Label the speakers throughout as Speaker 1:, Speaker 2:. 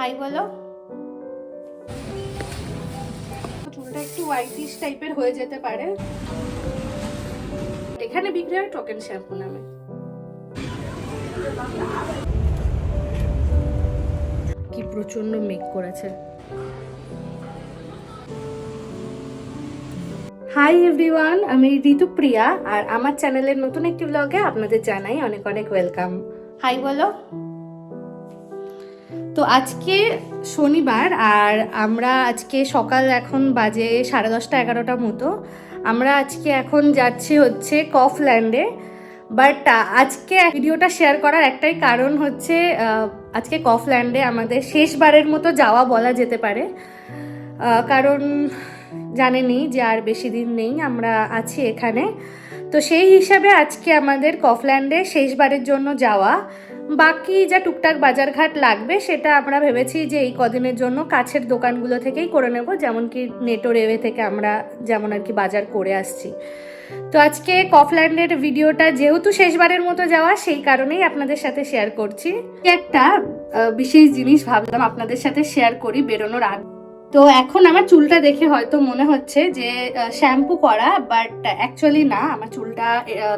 Speaker 1: High বলো। চুলটা একটু হোয়াইটিশ টাইপের হয়ে যেতে পারে। এখানে বিক্রি হয় টোকেন শ্যাম্পু নামে। কি প্রচণ্ড মেক করেছে। হাই এভরিওয়ান আমি ঋতুপ্রিয়া আর আমার চ্যানেলের নতুন একটি ব্লগে আপনাদের জানাই অনেক অনেক ওয়েলকাম হাই বলো। তো আজকে শনিবার আর আমরা আজকে সকাল এখন বাজে সাড়ে দশটা এগারোটা মতো। আমরা আজকে এখন যাচ্ছি হচ্ছে কফল্যান্ডে। বাট আজকে ভিডিওটা শেয়ার করার একটাই কারণ হচ্ছে আজকে কফল্যান্ডে আমাদের শেষবারের মতো যাওয়া বলা যেতে পারে। কারণ জানেনি যে আর বেশি দিন নেই, আমরা আছি এখানে। তো সেই হিসাবে আজকে আমাদের কফল্যান্ডে শেষবারের জন্য যাওয়া। বাকি যা টুকটাক বাজারঘাট লাগবে, সেটা আমরা ভেবেছি যে এই কদিনের জন্য কাছের দোকানগুলো থেকেই করে নেব যেমন কি নেটো রেওয়ে থেকে আমরা যেমন আর কি বাজার করে আসছি। তো আজকে কফল্যান্ডের ভিডিওটা যেহেতু শেষবারের মতো যাওয়া, সেই কারণেই আপনাদের সাথে শেয়ার করছি। একটা বিশেষ জিনিস ভাবলাম আপনাদের সাথে শেয়ার করি বেরোনোর আগে তো এখন আমার চুলটা দেখে হয়তো মনে হচ্ছে যে শ্যাম্পু করা বাট অ্যাকচুয়ালি না, আমার চুলটা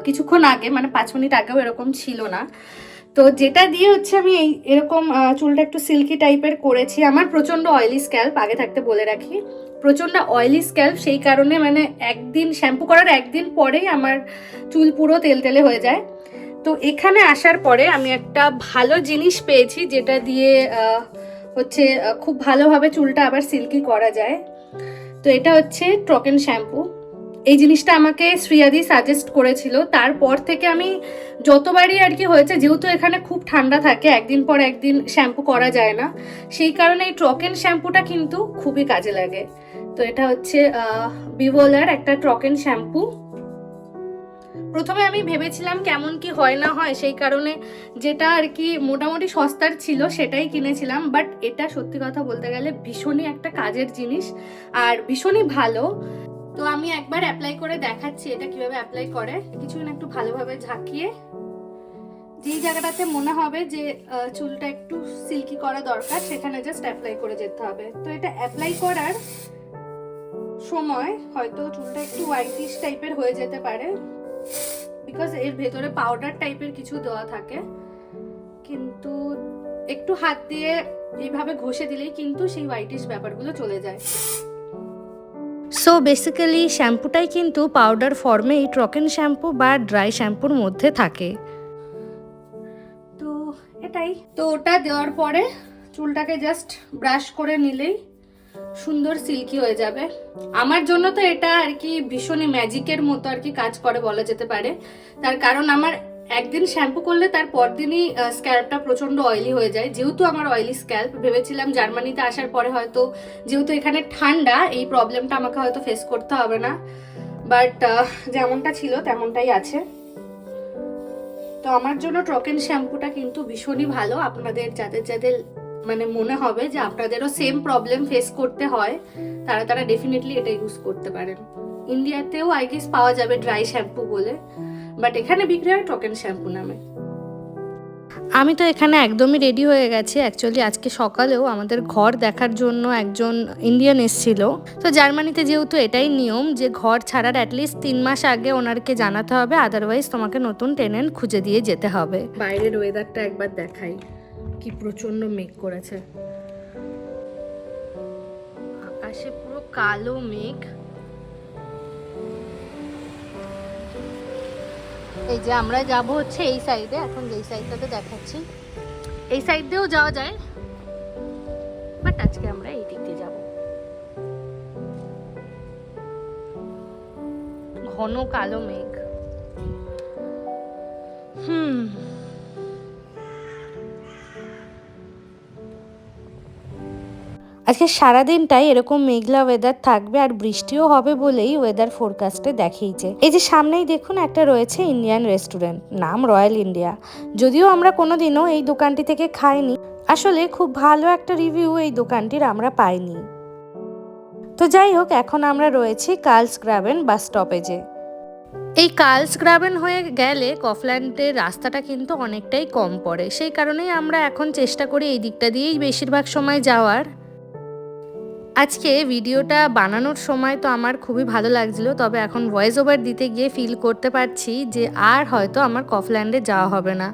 Speaker 1: কিছুক্ষণ আগে মানে পাঁচ মিনিট আগেও এরকম ছিল না। তো যেটা দিয়ে হচ্ছে আমি এই এরকম চুলটা একটু সিল্কি টাইপের করেছি। আমার প্রচণ্ড অয়েলি স্ক্যাল্প আগে থাকতে বলে রাখি। প্রচণ্ড অয়েলি স্ক্যাল্প সেই কারণে মানে একদিন শ্যাম্পু করার একদিন পরেই আমার চুল পুরো তেলতেলে হয়ে যায়। তো এখানে আসার পরে আমি একটা ভালো জিনিস পেয়েছি, যেটা দিয়ে হচ্ছে খুব ভালোভাবে চুলটা আবার সিল্কি করা যায়। তো এটা হচ্ছে ট্রকেন শ্যাম্পু এই জিনিসটা আমাকে শ্রিয়াদি সাজেস্ট করেছিল। তারপর থেকে আমি যতবারই আর কি হয়েছে, যেহেতু এখানে খুব ঠান্ডা থাকে, একদিন পর একদিন শ্যাম্পু করা যায় না। সেই কারণে এই ট্রকেন শ্যাম্পুটা কিন্তু খুবই কাজে লাগে। তো এটা হচ্ছে বিভোলার একটা ট্রকেন শ্যাম্পু প্রথমে আমি ভেবেছিলাম কেমন কি হয় না হয়, সেই কারণে যেটা আর কি মোটামুটি সস্তার ছিল সেটাই কিনেছিলাম। বাট এটা সত্যি কথা বলতে গেলে ভীষণই একটা কাজের জিনিস। আর ভীষণই ভালো। তো আমি একবার অ্যাপ্লাই করে দেখাচ্ছি এটা কীভাবে অ্যাপ্লাই করে। কিছুক্ষণ একটু ভালোভাবে ঝাঁকিয়ে। যেই জায়গাটাতে মনে হবে যে চুলটা একটু সিল্কি করা দরকার, সেখানে জাস্ট অ্যাপ্লাই করে যেতে হবে। তো এটা অ্যাপ্লাই করার সময় হয়তো চুলটা একটু হোয়াইটিশ টাইপের হয়ে যেতে পারে বিকজ এর ভেতরে পাউডার টাইপের কিছু দেওয়া থাকে। কিন্তু একটু হাত দিয়ে এইভাবে ঘষে দিলেই কিন্তু সেই হোয়াইটিশ ব্যাপারগুলো চলে যায়। সো বেসিক্যালি শ্যাম্পুটাই কিন্তু পাউডার ফর্মে এই ট্রকেন শ্যাম্পু বা ড্রাই শ্যাম্পুর মধ্যে থাকে। তো এটাই। তো ওটা দেওয়ার পরে চুলটাকে জাস্ট ব্রাশ করে নিলেই সুন্দর সিল্কি হয়ে যাবে। আমার জন্য তো এটা আর কি ভীষণই ম্যাজিকের মতো আর কি কাজ করে বলা যেতে পারে। তার কারণ আমার একদিন শ্যাম্পু করলে তার পরদিনই স্ক্যাল্পটা প্রচণ্ড অয়েলি হয়ে যায়। যেহেতু আমার অয়েলি স্ক্যাল্প, ভেবেছিলাম জার্মানিতে আসার পরে হয়তো, যেহেতু এখানে ঠান্ডা, এই প্রবলেমটা আমাকে হয়তো ফেস করতে হবে না। বাট যেমনটা ছিল তেমনটাই আছে। তো আমার জন্য ট্রকেন শ্যাম্পুটা কিন্তু ভীষণই ভালো। আপনাদের যাদের যাদের মানে মনে হবে যে আপনাদেরও সেম প্রবলেম ফেস করতে হয়, তারা তারা ডেফিনেটলি এটা ইউজ করতে পারেন। ইন্ডিয়াতেও আই গেস পাওয়া যাবে ড্রাই শ্যাম্পু বলে। বাট এখানে বিক্রি হয় টকেন শ্যাম্পু নামে। আমি তো এখানে একদমই রেডি হয়ে গেছি। অ্যাকচুয়ালি আজকে সকালেও আমাদের ঘর দেখার জন্য একজন ইন্ডিয়ান এসেছিল। তো জার্মানিতে যেহেতু এটাই নিয়ম যে ঘর ছাড়ার অ্যাটলিস্ট তিন মাস আগে ওনারকে জানাতে হবে আদারওয়াইজ তোমাকে নতুন টেনেন্ট খুঁজে দিয়ে যেতে হবে। বাইরের ওয়েদারটা একবার দেখাই কি প্রচণ্ড মেঘ করেছে। আকাশে পুরো কালো মেঘ। এই যে আমরা যাব হচ্ছে এই সাইডে এখন এই সাইডটাতে দেখাচ্ছি। এই সাইড দিয়েও যাওয়া যায় বাট আজকে আমরা এই দিক দিয়ে যাব। ঘন কালো মেঘ। হুম। আজকে সারাদিনটাই এরকম মেঘলা ওয়েদার থাকবে আর বৃষ্টিও হবে বলেই ওয়েদার ফোরকাস্টে দেখিয়েছে। এই যে সামনেই দেখুন একটা রয়েছে ইন্ডিয়ান রেস্টুরেন্ট নাম রয়্যাল ইন্ডিয়া যদিও আমরা কোনোদিনও এই দোকানটি থেকে খাইনি, আসলে খুব ভালো একটা রিভিউ এই দোকানটির আমরা পাইনি। তো যাই হোক, এখন আমরা রয়েছি কার্লস গ্রাবেন বাস স্টপেজে এই কার্লসগ্রাবেন হয়ে গেলে কফল্যান্ডের রাস্তাটা কিন্তু অনেকটাই কম পড়ে। সেই কারণেই আমরা এখন চেষ্টা করি এই দিকটা দিয়েই বেশিরভাগ সময় যাওয়ার। আজকে ভিডিওটা বানানোর সময় তো আমার খুবই ভালো লাগছিল, তবে এখন ভয়েস ওভার দিতে গিয়ে ফিল করতে পারছি যে আর হয়তো আমার কফল্যান্ডে যাওয়া হবে না।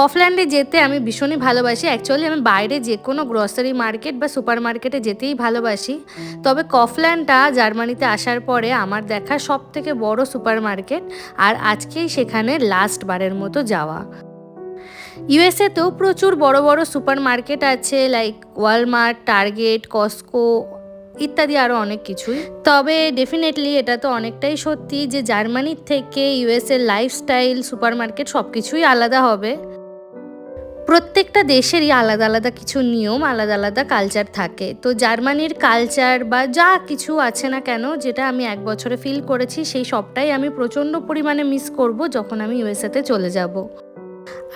Speaker 1: কফল্যান্ডে যেতে আমি ভীষণই ভালোবাসি। অ্যাকচুয়ালি আমি বাইরে যে কোনো গ্রসারি মার্কেট বা সুপার মার্কেটে যেতেই ভালোবাসি। তবে কফল্যান্ডটা জার্মানিতে আসার পরে আমার দেখা সব থেকে বড় সুপার মার্কেট আর আজকেই সেখানে লাস্ট বারের মতো যাওয়া। ইউএসএতেও প্রচুর বড় বড় সুপার মার্কেট আছে লাইক ওয়ালমার্ট টার্গেট কস্কো ইত্যাদি আরও অনেক কিছুই। তবে ডেফিনেটলি এটা তো অনেকটাই সত্যি যে জার্মানির থেকে ইউএসএর লাইফস্টাইল সুপার মার্কেট সব কিছুই আলাদা হবে। প্রত্যেকটা দেশেরই আলাদা আলাদা কিছু নিয়ম, আলাদা আলাদা কালচার থাকে। তো জার্মানির কালচার বা যা কিছু আছে না কেন, যেটা আমি এক বছরে ফিল করেছি, সেই সবটাই আমি প্রচণ্ড পরিমাণে মিস করব যখন আমি ইউএসএতে চলে যাব।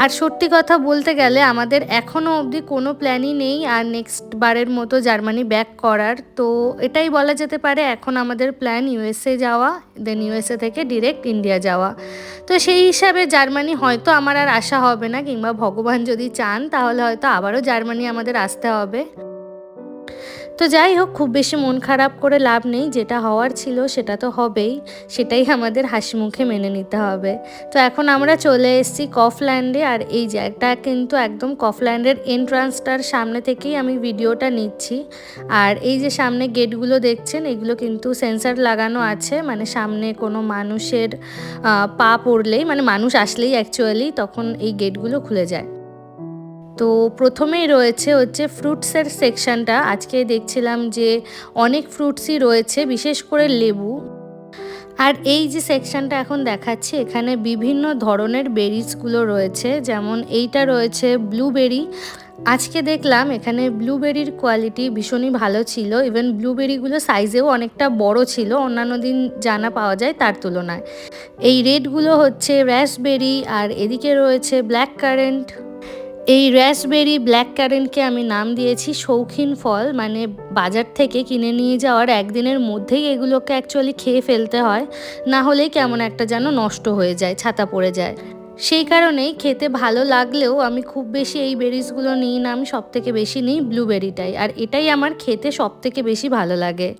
Speaker 1: আর সত্যি কথা বলতে গেলে আমাদের এখনও অবধি কোনো প্ল্যানই নেই আর নেক্সট বারের মতো জার্মানি ব্যাক করার। তো এটাই বলা যেতে পারে, এখন আমাদের প্ল্যান ইউএসএ যাওয়া দেন ইউএসএ থেকে ডিরেক্ট ইন্ডিয়া যাওয়া। তো সেই হিসাবে জার্মানি হয়তো আমার আর আসা হবে না, কিংবা ভগবান যদি চান তাহলে হয়তো আবারও জার্মানি আমাদের আসতে হবে। তো যাই হোক, খুব বেশি মন খারাপ করে লাভ নেই, যেটা হওয়ার ছিল সেটা তো হবেই, সেটাই আমাদের হাসি মুখে মেনে নিতে হবে। তো এখন আমরা চলে এসেছি কফল্যান্ডে, আর এই জায়গাটা কিন্তু একদম কফল্যান্ডের এন্ট্রান্সটার সামনে থেকেই আমি ভিডিওটা নিচ্ছি। আর এই যে সামনে গেটগুলো দেখছেন, এগুলো কিন্তু সেন্সার লাগানো আছে মানে সামনে কোনো মানুষের পা পড়লেই মানে মানুষ আসলেই অ্যাকচুয়ালি তখন এই গেটগুলো খুলে যায়। তো প্রথমেই রয়েছে হচ্ছে ফ্রুটসের সেকশনটা আজকে দেখছিলাম যে অনেক ফ্রুটসই রয়েছে, বিশেষ করে লেবু। আর এই যে সেকশনটা এখন দেখাচ্ছি, এখানে বিভিন্ন ধরনের বেরিজগুলো রয়েছে। যেমন এইটা রয়েছে ব্লুবেরি আজকে দেখলাম এখানে ব্লুবেরির কোয়ালিটি ভীষণই ভালো ছিল। ইভেন ব্লুবেরিগুলো সাইজেও অনেকটা বড় ছিল, অন্যান্য দিন জানা পাওয়া যায় তার তুলনায়। এই রেডগুলো হচ্ছে র্যাসবেরি আর এদিকে রয়েছে ব্ল্যাক কারেন্ট এই র্যাসবেরি ব্ল্যাক কারেন্টকে আমি নাম দিয়েছি শৌখিন ফল মানে বাজার থেকে কিনে নিয়ে যাওয়ার একদিনের মধ্যেই এগুলোকে অ্যাকচুয়ালি খেয়ে ফেলতে হয়, না হলেই কেমন একটা যেন নষ্ট হয়ে যায়, ছাতা পড়ে যায়। সেই কারণেই খেতে ভালো লাগলেও আমি খুব বেশি এই বেরিজগুলো নিই না, আমি সব থেকে বেশি নিই ব্লুবেরিটাই আর এটাই আমার খেতে সব থেকে বেশি ভালো লাগে।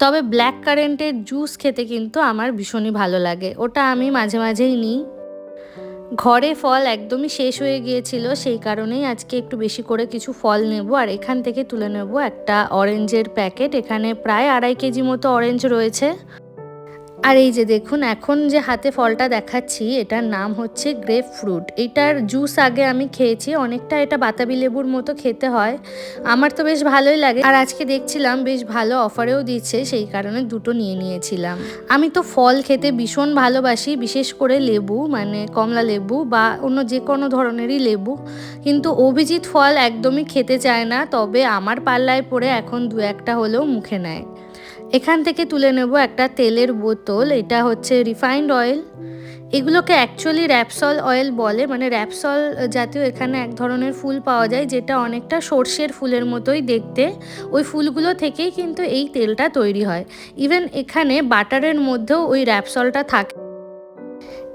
Speaker 1: তবে ব্ল্যাক কারেন্টের জুস খেতে কিন্তু আমার ভীষণই ভালো লাগে, ওটা আমি মাঝে মাঝেই নিই। ঘরে ফল একদমই শেষ হয়ে গিয়েছিল, সেই কারণেই আজকে একটু বেশি করে কিছু ফল নেব। আর এখান থেকে তুলে নেব একটা অরেঞ্জের প্যাকেট এখানে প্রায় আড়াই কেজি মতো অরেঞ্জ রয়েছে। আর এই যে দেখুন, এখন যে হাতে ফলটা দেখাচ্ছি, এটার নাম হচ্ছে গ্রেপ ফ্রুট এটার জুস আগে আমি খেয়েছি, অনেকটা এটা বাতাবি লেবুর মতো খেতে হয়। আমার তো বেশ ভালোই লাগে। আর আজকে দেখছিলাম, বেশ ভালো অফারেও দিচ্ছে, সেই কারণে দুটো নিয়ে নিয়েছিলাম। আমি তো ফল খেতে ভীষণ ভালোবাসি, বিশেষ করে লেবু মানে কমলা লেবু বা অন্য যে কোনো ধরনেরই লেবু। কিন্তু অভিজিৎ ফল একদমই খেতে চায় না, তবে আমার পাল্লায় পড়ে এখন দু একটা হলেও মুখে নেয়। এখান থেকে তুলে নেব একটা তেলের বোতল, এটা হচ্ছে রিফাইন্ড অয়েল এগুলোকে অ্যাকচুয়ালি র্যাপসল অয়েল বলে মানে র্যাপসল জাতীয় এখানে এক ধরনের ফুল পাওয়া যায়, যেটা অনেকটা সর্ষের ফুলের মতোই দেখতে। ওই ফুলগুলো থেকেই কিন্তু এই তেলটা তৈরি হয়। ইভেন এখানে বাটারের মধ্যেও ওই র্যাপসলটা থাকে।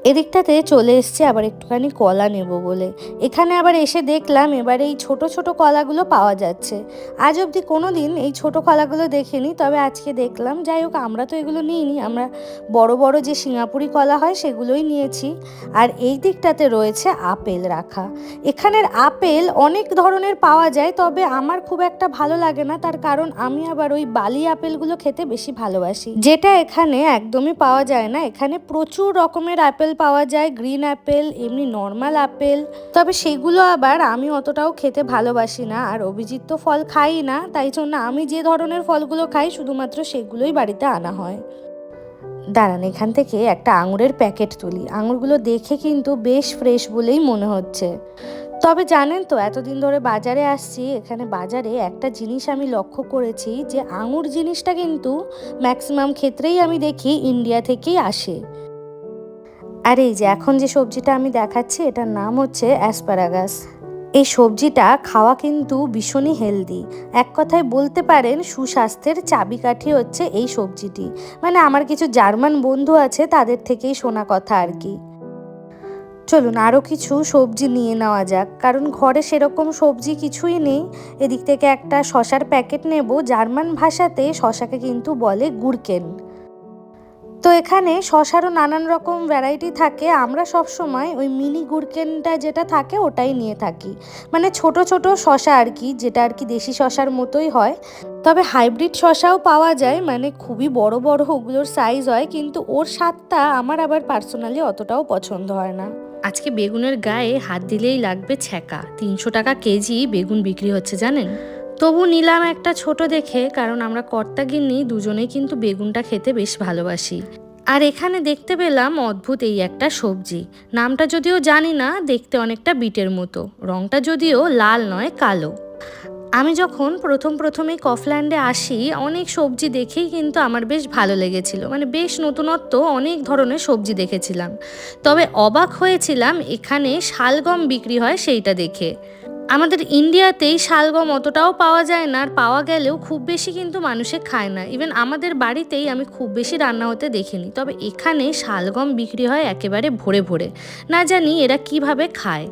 Speaker 1: এদিকটাতে চলে এসছে, আবার একটুখানি কলা নেব বলে। এখানে আবার এসে দেখলাম এবার এই ছোট ছোট কলাগুলো পাওয়া যাচ্ছে। আজ অবধি কোনো দিন এই ছোট কলাগুলো দেখিনি, তবে আজকে দেখলাম। যাই হোক, আমরা তো এগুলো নিইনি, আমরা বড় বড় যে সিঙ্গাপুরি কলা হয় সেগুলোই নিয়েছি। আর এই দিকটাতে রয়েছে আপেল রাখা। এখানের আপেল অনেক ধরনের পাওয়া যায়, তবে আমার খুব একটা ভালো লাগে না। তার কারণ আমি আবার ওই বালি আপেলগুলো খেতে বেশি ভালোবাসি। যেটা এখানে একদমই পাওয়া যায় না। এখানে প্রচুর রকমের আপেল আপেল পাওয়া যায়, গ্রিন আপেল, এমনি নর্মাল আপেল। তবে সেগুলো আবার আমি অতটাও খেতে ভালোবাসি না আর অভিজিৎ তো ফল খাই না, তাই জন্য আমি যে ধরনের ফলগুলো খাই শুধুমাত্র সেগুলোই বাড়িতে আনা হয়। দাঁড়ান, এখান থেকে একটা আঙুরের প্যাকেট তুলি। আঙুরগুলো দেখে কিন্তু বেশ ফ্রেশ বলেই মনে হচ্ছে। তবে জানেন তো, এতদিন ধরে বাজারে আসছি, এখানে বাজারে একটা জিনিস আমি লক্ষ্য করেছি যে আঙুর জিনিসটা কিন্তু ম্যাক্সিমাম ক্ষেত্রেই আমি দেখি ইন্ডিয়া থেকেই আসে। আর এই যে এখন যে সবজিটা আমি দেখাচ্ছি, এটার নাম হচ্ছে অ্যাসপারাগাস। এই সবজিটা খাওয়া কিন্তু ভীষণই হেলদি এক কথায় বলতে পারেন, সুস্বাস্থ্যের চাবিকাঠি হচ্ছে এই সবজিটি। মানে আমার কিছু জার্মান বন্ধু আছে, তাদের থেকেই শোনা কথা আর কি। চলুন আরও কিছু সবজি নিয়ে নেওয়া যাক, কারণ ঘরে সেরকম সবজি কিছুই নেই। এদিক থেকে একটা শশার প্যাকেট নেব। জার্মান ভাষাতে শশাকে কিন্তু বলে গুড়কেন। তো এখানে শশারও নানান রকম ভ্যারাইটি থাকে। আমরা সব সময় ওই মিনি গুড়কেনটা যেটা থাকে ওটাই নিয়ে থাকি। মানে ছোট ছোট শশা আর কি, যেটা আর কি দেশি শশার মতোই হয়। তবে হাইব্রিড শশাও পাওয়া যায় মানে খুবই বড় বড় ওগুলোর সাইজ হয়, কিন্তু ওর স্বাদটা আমার আবার পার্সোনালি অতটাও পছন্দ হয় না। আজকে বেগুনের গায়ে হাত দিলেই লাগবে ছ্যাঁকা। তিনশো টাকা কেজি বেগুন বিক্রি হচ্ছে, জানেন? তবু নিলাম একটা ছোট দেখে, কারণ আমরা কর্তা গিন্নি দুজনেই কিন্তু বেগুনটা খেতে বেশ ভালোবাসি। আর এখানে দেখতে পেলাম অদ্ভুত এই একটা সবজি। নামটা যদিও জানি না, দেখতে অনেকটা বিটের মতো। রংটা যদিও লাল নয়, কালো। আমি যখন প্রথম প্রথমে কফল্যান্ডে আসি, অনেক সবজি দেখেই কিন্তু আমার বেশ ভালো লেগেছিল। মানে বেশ নতুনত্ব, অনেক ধরনের সবজি দেখেছিলাম। তবে অবাক হয়েছিলাম, এখানে শালগম বিক্রি হয় সেইটা দেখে। আমাদের ইন্ডিয়াতেই শালগম অতটাও পাওয়া যায় না, আর পাওয়া গেলেও খুব বেশি কিন্তু মানুষে খায় না। ইভেন আমাদের বাড়িতেই আমি খুব বেশি রান্না হতে দেখিনি। তবে এখানে শালগম বিক্রি হয় একেবারে ভরে ভরে। না জানি এরা কীভাবে খায়।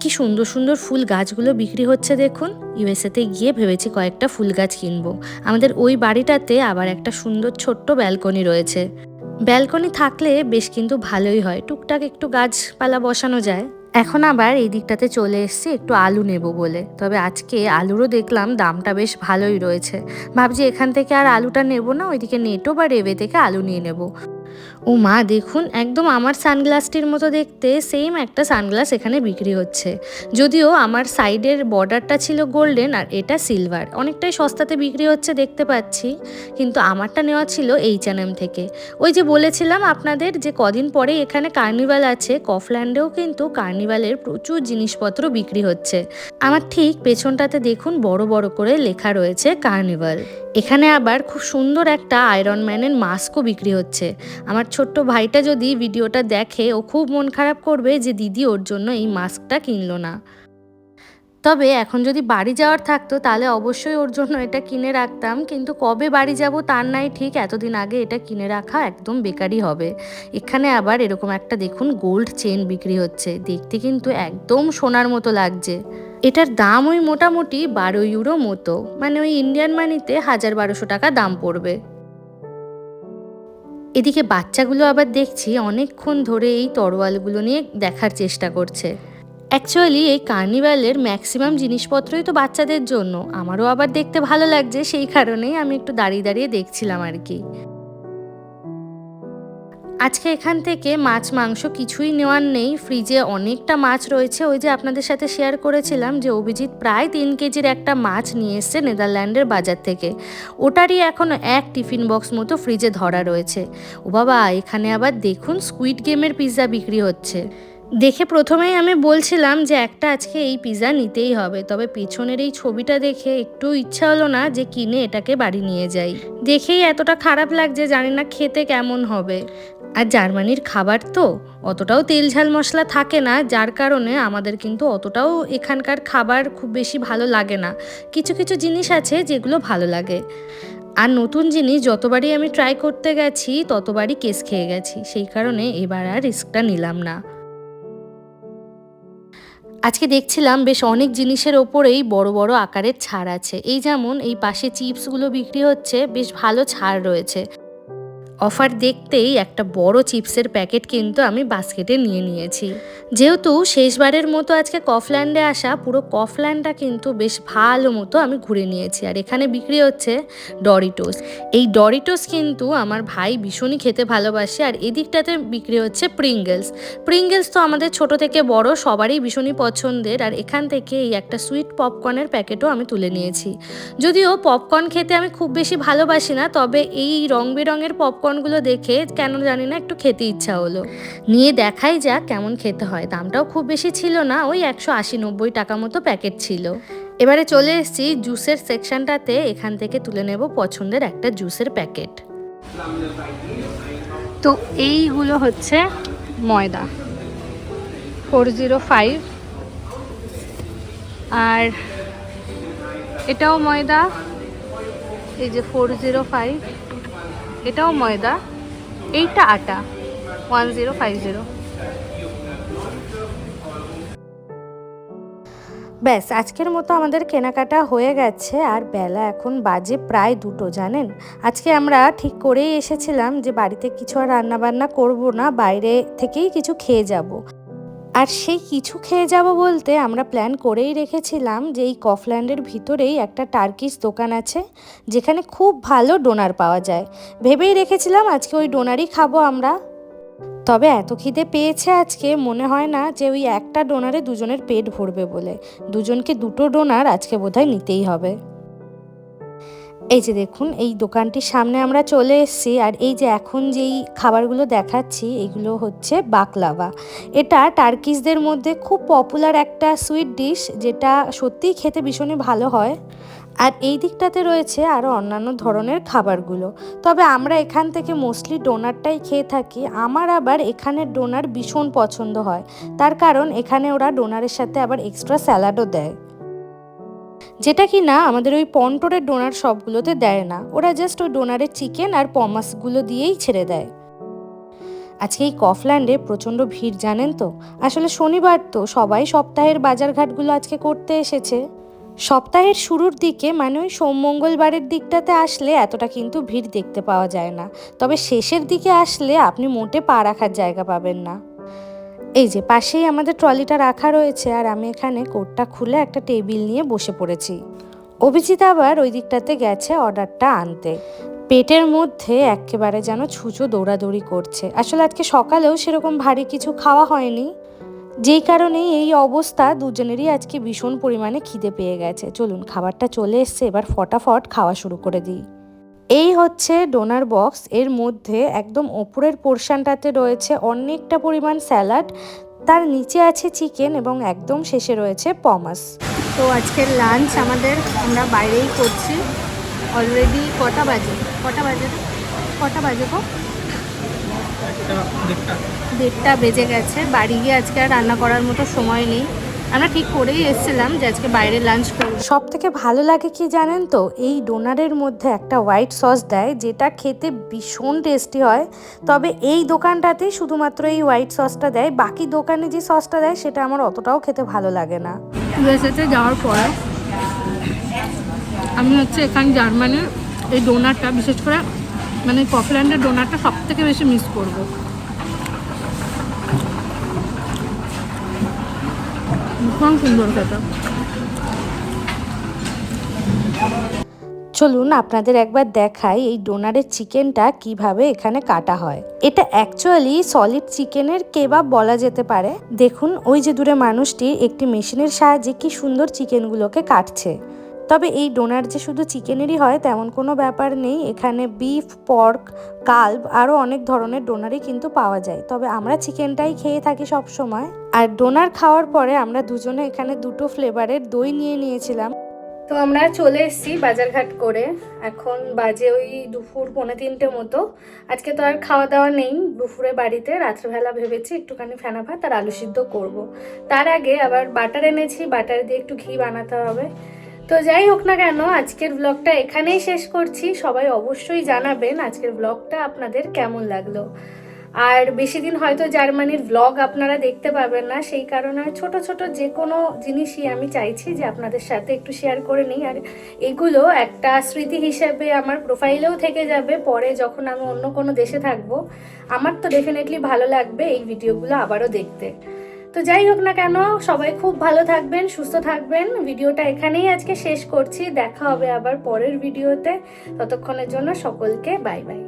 Speaker 1: কি সুন্দর সুন্দর ফুল গাছগুলো বিক্রি হচ্ছে দেখুন। ইউএসএতে গিয়ে ভেবেছি কয়েকটা ফুল গাছ কিনবো। আমাদের ওই বাড়িটাতে আবার একটা সুন্দর ছোট্ট ব্যালকনি রয়েছে। ব্যালকনি থাকলে বেশ কিন্তু ভালোই হয়। টুকটাক একটু গাছপালা বসানো যায়। এখন আবার এই দিকটাতে চলে এসেছি, একটু আলু নেব বলে। তবে আজকে আলুরও দেখলাম দামটা বেশ ভালোই রয়েছে। ভাবছি এখান থেকে আর আলুটা নেব না, ওইদিকে নেটো বা রেবে থেকে আলু নিয়ে নেব। ও মা, দেখুন, একদম আমার সানগ্লাসটির মতো দেখতে সেম একটা সানগ্লাস এখানে বিক্রি হচ্ছে। যদিও আমার সাইডের বর্ডারটা ছিল গোল্ডেন আর এটা সিলভার অনেকটাই সস্তাতে বিক্রি হচ্ছে দেখতে পাচ্ছি, কিন্তু আমারটা নেওয়া ছিল এইচ এন এম থেকে। ওই যে বলেছিলাম আপনাদের যে কদিন পরে এখানে কার্নিভাল আছে কফল্যান্ডেও কিন্তু কার্নিভালের প্রচুর জিনিসপত্র বিক্রি হচ্ছে। আমার ঠিক পেছনটাতে দেখুন, বড় বড় করে লেখা রয়েছে কার্নিভাল এখানে আবার খুব সুন্দর একটা আয়রন ম্যানের মাস্কও বিক্রি হচ্ছে। আমার ছোট্ট ভাইটা যদি ভিডিওটা দেখে, ও খুব মন খারাপ করবে যে দিদি ওর জন্য এই মাস্কটা কিনলো না। তবে এখন যদি বাড়ি যাওয়ার থাকতো, তাহলে অবশ্যই ওর জন্য এটা কিনে রাখতাম। কিন্তু কবে বাড়ি যাব তার নাই ঠিক, এতদিন আগে এটা কিনে রাখা একদম বেকারই হবে। এখানে আবার এরকম একটা দেখুন গোল্ড চেন বিক্রি হচ্ছে। দেখতে কিন্তু একদম সোনার মতো লাগছে। এটার দাম ওই মোটামুটি বারো ইউরো মতো। মানে ওই ইন্ডিয়ান মানিতে হাজার বারোশো টাকা দাম পড়বে। এদিকে বাচ্চাগুলো আবার দেখছি অনেকক্ষণ ধরে এই তরোয়ালগুলো নিয়ে দেখার চেষ্টা করছে। অ্যাকচুয়ালি এই কার্নিভালের ম্যাক্সিমাম জিনিসপত্রই তো বাচ্চাদের জন্য। আমারও আবার দেখতে ভালো লাগছে, সেই কারণেই আমি একটু দাঁড়িয়ে দাঁড়িয়ে দেখছিলাম আর কি। আজকে এখান থেকে মাছ, মাংস কিছুই নেওয়ার নেই। ফ্রিজে অনেকটা মাছ রয়েছে। ওই যে আপনাদের সাথে শেয়ার করেছিলাম যে অভিজিৎ প্রায় তিন কেজির একটা মাছ নিয়ে এসছে নেদারল্যান্ডের বাজার থেকে। ওটারই এখনও এক টিফিন বক্স মতো ফ্রিজে ধরা রয়েছে। ও বাবা, এখানে আবার দেখুন স্কুইড গেমের পিৎজা বিক্রি হচ্ছে। দেখে প্রথমেই আমি বলছিলাম যে একটা আজকে এই পিৎজা নিতেই হবে। তবে পেছনের এই ছবিটা দেখে একটু ইচ্ছা হলো না যে কিনে এটাকে বাড়ি নিয়ে যাই। দেখেই এতটা খারাপ লাগছে, জানি না খেতে কেমন হবে। আর জার্মানির খাবার তো অতটাও তেল ঝাল মশলা থাকে না, যার কারণে আমাদের কিন্তু অতটাও এখানকার খাবার খুব বেশি ভালো লাগে না। কিছু কিছু জিনিস আছে যেগুলো ভালো লাগে। আর নতুন জিনিস যতবারই আমি ট্রাই করতে গেছি, ততবারই কেস খেয়ে গেছি। সেই কারণে এবার আর রিস্কটা নিলাম না। আজকে দেখছিলাম বেশ অনেক জিনিসের ওপরেই বড় বড় আকারের ছাড় আছে। এই যেমন এই পাশে চিপসগুলো বিক্রি হচ্ছে, বেশ ভালো ছাড় রয়েছে। অফার দেখতেই একটা বড় চিপসের প্যাকেট কিন্তু আমি বাস্কেটে নিয়ে নিয়েছি। যেহেতু শেষবারের মতো আজকে কফল্যান্ডে আসা, পুরো কফল্যান্ডটা কিন্তু বেশ ভালো মতো আমি ঘুরে নিয়েছি। আর এখানে বিক্রি হচ্ছে ডরিটোস এই ডরিটোস কিন্তু আমার ভাই ভীষণই খেতে ভালোবাসে। আর এদিকটাতে বিক্রি হচ্ছে প্রিঙ্গেলস প্রিঙ্গেলস তো আমাদের ছোট থেকে বড়, সবারই ভীষণই পছন্দের। আর এখান থেকে এই একটা সুইট পপকর্নের প্যাকেটও আমি তুলে নিয়েছি। যদিও পপকর্ন খেতে আমি খুব বেশি ভালোবাসি না, তবে এই রং বেরঙের পপকর্নগুলো দেখে কেন জানি না একটু খেতে ইচ্ছা হলো। নিয়ে দেখাই যাক কেমন খেতে হয়। দামটাও খুব বেশি ছিল না, ওই একশো আশি নব্বই টাকা মতো প্যাকেট ছিল। এবারে চলে এসেছি জুসের সেকশনটাতে, এখান থেকে তুলে নেব পছন্দের একটা জুসের প্যাকেট। তো এইগুলো হচ্ছে ময়দা, ফোর জিরো ফাইভ। আর এটাও ময়দা, এই যে ফোর জিরো ফাইভ। এটাও ময়দা, এইটা আটা ওয়ান জিরো ফাইভ জিরো ব্যাস, আজকের মতো আমাদের কেনাকাটা হয়ে গেছে, আর বেলা এখন বাজে প্রায় দুটো, জানেন? আজকে আমরা ঠিক করেই এসেছিলাম যে বাড়িতে কিছু আর রান্নাবান্না করব না, বাইরে থেকেই কিছু খেয়ে যাব। আর সেই কিছু খেয়ে যাব বলতে আমরা প্ল্যান করেই রেখেছিলাম যে এই কফল্যান্ডের ভিতরেই একটা টার্কিশ দোকান আছে, যেখানে খুব ভালো ডোনার পাওয়া যায়। ভেবেই রেখেছিলাম আজকে ওই ডোনারই খাব আমরা। তবে এত খিদে পেয়েছে আজকে, মনে হয় না যে ওই একটা ডোনারে দুজনের পেট ভরবে বলে। দুজনকে দুটো ডোনার আজকে বোধহয় নিতেই হবে। এই যে দেখুন, এই দোকানটির সামনে আমরা চলে এসেছি আর এই যে এখন যেই খাবারগুলো দেখাচ্ছি, এগুলো হচ্ছে বাকলাভা এটা টার্কিশদের মধ্যে খুব পপুলার একটা সুইট ডিশ যেটা সত্যিই খেতে ভীষণই ভালো হয়। আর এই দিকটাতে রয়েছে আরও অন্যান্য ধরনের খাবারগুলো। তবে আমরা এখান থেকে মোস্টলি ডোনারটাই খেয়ে থাকি। আমার আবার এখানের ডোনার ভীষণ পছন্দ হয়। তার কারণ এখানে ওরা ডোনারের সাথে আবার এক্সট্রা স্যালাডও দেয়। যেটা কি না আমাদের ওই পন্টরের ডোনার সবগুলোতে দেয় না। ওরা জাস্ট ওই ডোনারের চিকেন আর পমাসগুলো দিয়েই ছেড়ে দেয়। আজকে এই কফল্যান্ডে প্রচণ্ড ভিড় জানেন তো? আসলে শনিবার তো, সবাই সপ্তাহের বাজারঘাটগুলো আজকে করতে এসেছে। সপ্তাহের শুরুর দিকে মানে ওই সোম মঙ্গলবারের দিকটাতে আসলে এতটা কিন্তু ভিড় দেখতে পাওয়া যায় না। তবে শেষের দিকে আসলে আপনি মোটে পা রাখার জায়গা পাবেন না। এই যে, পাশেই আমাদের ট্রলিটা রাখা রয়েছে আর আমি এখানে কোটটা খুলে একটা টেবিল নিয়ে বসে পড়েছি। অভিজিৎ আবার ওই দিকটাতে গেছে অর্ডারটা আনতে। পেটের মধ্যে একেবারে যেন ছুঁচো দৌড়াদৌড়ি করছে। আসলে আজকে সকালেও সেরকম ভারী কিছু খাওয়া হয়নি। যেই কারণে এই অবস্থা, দুজনেরই আজকে ভীষণ পরিমাণে খিদে পেয়ে গেছে। চলুন, খাবারটা চলে এসছে, এবার ফটাফট খাওয়া শুরু করে দিই। এই হচ্ছে ডোনার বক্স। এর মধ্যে একদম ওপরের পোর্শনটাতে রয়েছে অনেকটা পরিমাণ স্যালাড। তার নিচে আছে চিকেন এবং একদম শেষে রয়েছে পমাস। তো আজকের লাঞ্চ আমাদের আমরা বাইরেই করছি। অলরেডি কটা বাজে? কটা বাজে? কটা বাজে গো? দেড়টা বেজে গেছে। বাড়ি গিয়ে আজকে আর রান্না করার মতো সময় নেই। আমরা ঠিক করেই এসেছিলাম যে আজকে বাইরে লাঞ্চ করব। সব থেকে ভালো লাগে কি জানেন তো? এই ডোনারের মধ্যে একটা হোয়াইট সস দেয় যেটা খেতে ভীষণ টেস্টি হয়। তবে এই দোকানটাতেই শুধুমাত্র এই হোয়াইট সসটা দেয়। বাকি দোকানে যে সসটা দেয় সেটা আমার অতটাও খেতে ভালো লাগে না। ইউএসএতে যাওয়ার পরে আমি হচ্ছে এখানে জার্মানির এই ডোনারটা বিশেষ করে মানে কফিল্যান্ডের ডোনারটা সব থেকে বেশি মিস করব। ভীষণ সুন্দর খেতে চলুন আপনাদের একবার দেখাই এই ডোনারের চিকেনটা কীভাবে এখানে কাটা হয়। এটা অ্যাকচুয়ালি সলিড চিকেনের কেবাব বলা যেতে পারে। দেখুন, ওই যে দূরে মানুষটি একটি মেশিনের সাহায্যে কি সুন্দর চিকেনগুলোকে কাটছে। তবে এই ডোনার যে শুধু চিকেনেরই হয়, তেমন কোনো ব্যাপার নেই। এখানে বিফ পর্ক কাল্ব আরও অনেক ধরনের ডোনারই কিন্তু পাওয়া যায়। তবে আমরা চিকেনটাই খেয়ে থাকি সব সময় আর ডোনার খাওয়ার পরে আমরা দুজনে এখানে দুটো ফ্লেভারের দই নিয়ে নিয়েছিলাম। তো আমরা চলে এসেছি বাজারঘাট করে। এখন বাজে ওই দুপুর পৌনে তিনটে মতো। আজকে তো আর খাওয়া দাওয়া নেই। দুপুরে বাড়িতে রাত্রেবেলা ভেবেছি একটুখানি ফেনা ভাত আর আলু সিদ্ধ করব। তার আগে আবার বাটার এনেছি। বাটার দিয়ে একটু ঘি বানাতে হবে। তো যাই হোক না কেন, আজকের ব্লগটা এখানেই শেষ করছি। সবাই অবশ্যই জানাবেন আজকের ব্লগটা আপনাদের কেমন লাগল। আর বেশি দিন হয়তো জার্মানির ব্লগ আপনারা দেখতে পাবেন না, সেই কারণে ছোট ছোট যে কোনো জিনিসই আমি চাইছি যে আপনাদের সাথে একটু শেয়ার করে নিই। আর এগুলো একটা স্মৃতি হিসেবে আমার প্রোফাইলেও থেকে যাবে, পরে যখন আমি অন্য কোনো দেশে থাকব, আমার তো ডেফিনেটলি ভালো লাগবে এই ভিডিওগুলো আবারও দেখতে। তো যাই হোক না কেন, সবাই খুব ভালো থাকবেন, সুস্থ থাকবেন। ভিডিওটা এখানেই আজকে শেষ করছি। দেখা হবে আবার পরের ভিডিওতে। ততক্ষণের জন্য সকলকে বাই বাই।